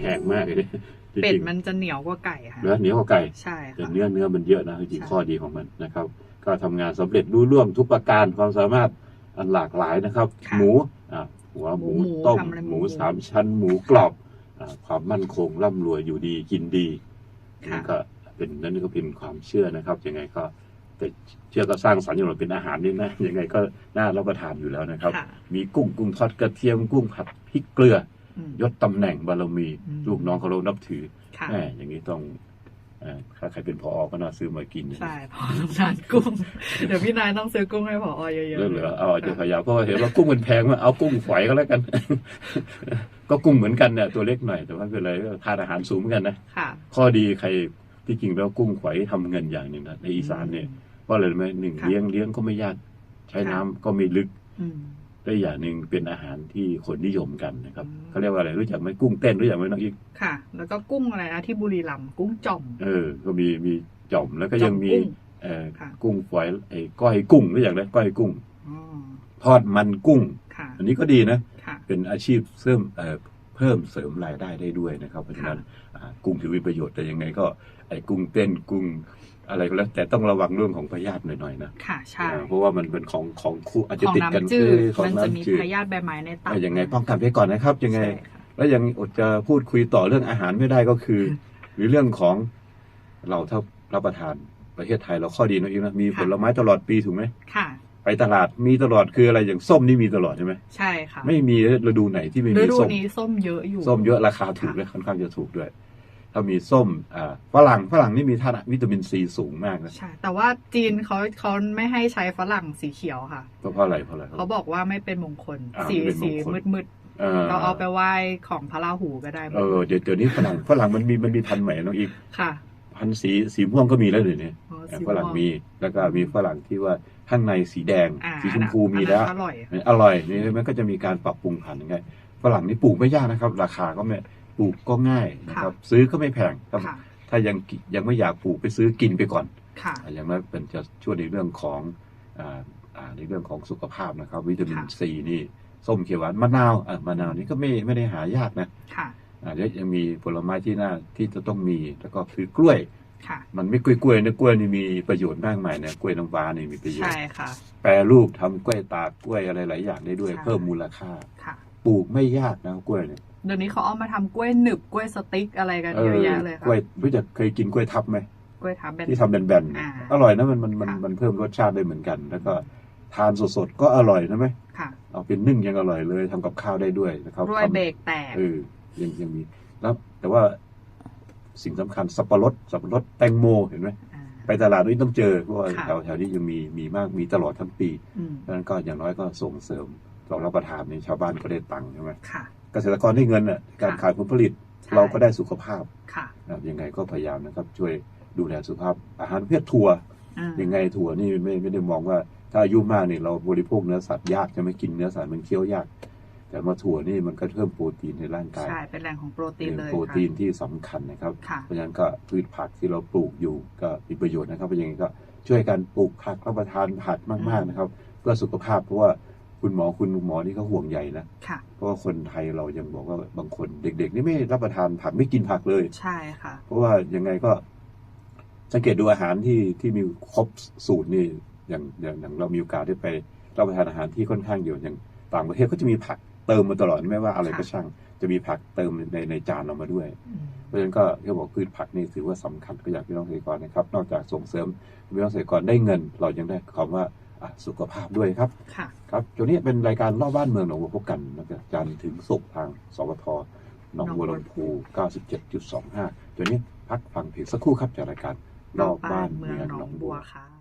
แพงมากเลยจริงๆเป็ดมันจะเหนียวกว่าไก่ค่ะเนื้อเหนียวกว่าไก่ใช่แต่ค่ะเนื้อเนื้อมันเยอะนะจริงใช่ๆข้อดีของมันนะครับ ก็ทำงานสำเร็จรู้ล่วงทุกประการความสามารถอันหลากหลายนะครับค่ะหมูอะหัวหมูหมูต้มทำอะไรหหมูมูสามชั้น หมูกรอบอะความมั่นคงร่ำรวยอยู่ดีกินดีค่ะนั่นก็เป็นนั่นก็เป็นความเชื่อนะครับยังไงก็แต่เชื่อก็สร้างสรรค์อย่างเราเป็นอาหารนี่นะยังไงก็น่ารับประทานอยู่แล้วนะครับค่ะมีกุ้งกุ้งทอดกระเทียมกุ้งผัดพริกเกลืออืม ยศตำแหน่งบารมีอืมลูกน้องเคารพนับถือค่ะแหมอย่างนี้ต้องเอ่อถ้าใครเป็นพอก็น่าซื้อมากิน ใช่พอต้องทานกุ้ง เดี๋ยวพี่นายต้องซื้อกุ้งให้พอเยอะๆเรื่องเหลือเอาอาจจะพยายามเพราะว่าเห็นว่ากุ้งมันแพงมากเอากุ้งฝอยก็แล้วกัน ก็กุ้งเหมือนกันเนี่ยตัวเล็กหน่อยแต่ว่าไม่เป็นไรก็ทานอาหารสูงเหมือนกันนะค่ะข้อดีใครที่จริงแล้วกุ้งฝอยทำเงินอย่างหนึ่งนะในอีสานเนี่ยเพราะอะไรรู้ไหมหนึ่งค่ะเลี้ยงเลี้ยงก็ไม่ยาก ใช้ค่ะน้ำก็ไม่ลึกอืม ได้อย่างหนึ่งเป็นอาหารที่คนนิยมกันนะครับอืมเขาเรียกว่าอะไรรู้จักไหมกุ้งเต้นรู้จักไหมน้องอีกค่ะ แล้วก็กุ้งอะไรนะที่บุรีรัมย์กุ้งจ่อมเออ ก็มีมีจ่อมแล้วก็ยังมีจ่อมกุ้งเอ่อค่ะกุ้งฝอยไอ้ก้อยกุ้งรู้จักไหมก้อยกุ้งอ๋อทอดมันกุ้งค่ะอันนี้ก็ดีนะค่ะเป็นอาชีพเสริมเอ่อเพิ่มเสริมรายได้ได้ด้วยนะครับ เพราะฉะนั้นอ่ากุ้งถือมีประโยชน์แต่ยังไงก็ไอ้กุ้งเต้นกุ้ง อะไรก็แล้วแต่ต้องระวังเรื่องของพยาธิหน่อยๆนะค่ะใช่อ่าเพราะว่ามันเป็นของของคู่อาจจะของติดกันน้ำจืดเออของมันจะมีน้ำจืดพยาธิใบไม้ในตับอะยังไงป้องกันไว้ก่อนนะครับ ยังไงใช่ค่ะแล้วยังอดจะพูดคุยต่อเรื่องอาหารไม่ได้ก็คือ หรือเรื่องของเราถ้ารับประทานประเทศไทยเราข้อดีนะอีกนะมีผลไม้ตลอดปีถูกไหมค่ะไปตลาดมีตลอดคืออะไรอย่างส้มนี่มีตลอดใช่ไหมใช่ค่ะไม่มีฤดูไหนที่ไม่ฤมีดูส้มนี้ส้มเยอะอยู่ส้มเยอะราคาถูกค่ะด้วยค่อนข้างจะถูกด้วย ถ้ามีส้มอ่าฝรั่งฝรั่งนี่มีธาตุวิตามินซีสูงมากนะใช่แต่ว่าจีนเขาเขาไม่ให้ใช้ฝรั่งสีเขียวค่ะเพราะเพราะอะไรเพราะอะไรเขาบอกว่าไม่เป็นมงคลอ่าสีไม่เป็นมสีงคลมืดมืดเออๆเราเอาไปไหว้ของพระราหูก็ได้หมดเออเดี๋ยวเดี๋ยวนี้ฝรั่งฝรั่งมันมีมันมีพันธุ์ใหม่น้องอีกค่ะพันธุ์สีสีม่วงก็มีแล้วเดี๋ยวนี้อ๋อเออสีฝรั่งม่วมีแล้วก็มีฝรั่งที่ว่าข้างในสีแดงอ่าสีชมพูมีแล้วอันนั้นอร่อยอร่อยนี่มันก็จะมีการปรับปรุงพันธุ์ยังไงฝรั่งนี่ปลูกไม่ยากนะครับ ราคาก็ไม่ ปลูกก็ง่ายนะครับ ซื้อก็ไม่แพงครับค่ะถ้ายังกิยังไม่อยากปลูกไปซื้อกินไปก่อนค่ะอะอย่างน้อยเป็นจะช่วยในเรื่องของอ่าอ่าในเรื่องของสุขภาพนะครับ วิตามินค่ะซีนี่ส้มเขียวหวานมะนาวอะมะนาวนี่ก็ไม่ไม่ได้หายากนะค่ะอ่าแล้วยังมีผลไม้ที่น่าที่จะต้องมีแล้วก็คือกล้วยค่ะมันไม่กล้วยกล้วยนะกล้วยนี่มีประโยชน์มากมายนะกล้วยน้ำว้านี่มีประโยชใช่น์ค่ะแปรรูปทำกล้วยตากกล้วยอะไรหลายอย่างได้ด้วยใช่เพิ่มมูลค่าค่ะปลูกไม่ยากนะกล้วยเนี่ย เดี๋ยวนี้เขาเอามาทำกล้วยหนึบกล้วยสติ๊กอะไรกันเยอะแยะเลยกค่ะล้วยรู้จักเคยกินกล้วยทับไหมกล้วยทับเป็นที่ทำแบนอ่าๆอร่อยนะมันมันมันค่ะมันเพิ่มรสชาติได้เหมือนกัน แล้วก็ทานสดๆก็อร่อยนะไหมค่ะเอาเป็นนึ่งยังอร่อยเลยทำกับข้าวได้ด้วยนะครับกล้วยทำเบรกแตกเออยังยังมีแล้วแต่ว่าสิ่งสำคัญสับปะรดสับปะรดแตงโมเห็นไหมอ่าไปตลาดนี่ต้องเจอเพราะว่าค่ะแถวแถวนี้ยังมีมีมากมีตลอดทั้งปีอืมดังนั้นก็อย่างน้อยก็ส่งเสริมเรารับประทานในชาวบ้านก็ได้ตังค์ใช่ไหมค่ะ เกษตรกรได้เงินอะการค่ะขายผลผลิตใช่เราก็ได้สุขภาพค่ะนะครับยังไงก็พยายามนะครับ ช่วยดูแลสุขภาพอาหารประเพศถั่วอ่ายังไงถั่วนี่ไม่ไม่ได้มองว่า ถ้าอายุมากเนี่ยเราบริโภคเนื้อสัตว์ยากจะไม่กินเนื้อสัตว์มันเคี้ยวยาก แต่มาถั่วนี่มันก็เพิ่มโปรตีนในร่างกายใช่เป็นแหล่งของโปรตีนเป็นเลยโปรค่ะตีนที่สำคัญนะครับค่ะเพราะฉะนั้นก็พืชผักที่เราปลูกอยู่ก็มีประโยชน์นะครับเพราะยังไงก็ช่วยกันปลูกผักรับประทานผักมากๆนะครับ เพื่อสุขภาพเพราะว่า คุณหมอคุณหมอนี่เขาห่วงใยนะค่ะ เพราะว่าคนไทยเรายังบอกว่าบางคนเด็ก ๆ นี่ไม่รับประทานผักไม่กินผักเลย ใช่ค่ะ เพราะว่ายังไงก็สังเกตดูอาหารที่ที่มีครบสูตรนี่อย่างอย่างอย่างเรามีโอกาสได้ไปรับประทานอาหารที่ค่อนข้างเยอะอย่างต่างประเทศก็จะมีผักเติมมาตลอดไม่ว่าอะไรก็ค่ะช่าง จะมีผักเติมในในจานเรามาด้วยอืมเพราะฉะนั้นก็เขาบอกพืชผักนี่ถือว่าสำคัญก็อยากพี่น้องเกษตรกรนะครับ นอกจากส่งเสริมพี่น้องเกษตรกรได้เงิน เรายังได้คำว่าอะ สุขภาพด้วยครับ ค่ะ ครับตัวนี้เป็นรายการรอบบ้านเมืองหนองบัวพบกันนะครับจันทร์ถึงศุกร์ทางสวทหนองบัวลำพู 97.25ตัวนี้พักฟังเพลงสักครู่ครับจากรายการรอบบ้านเมืองหนองบัวค่ะ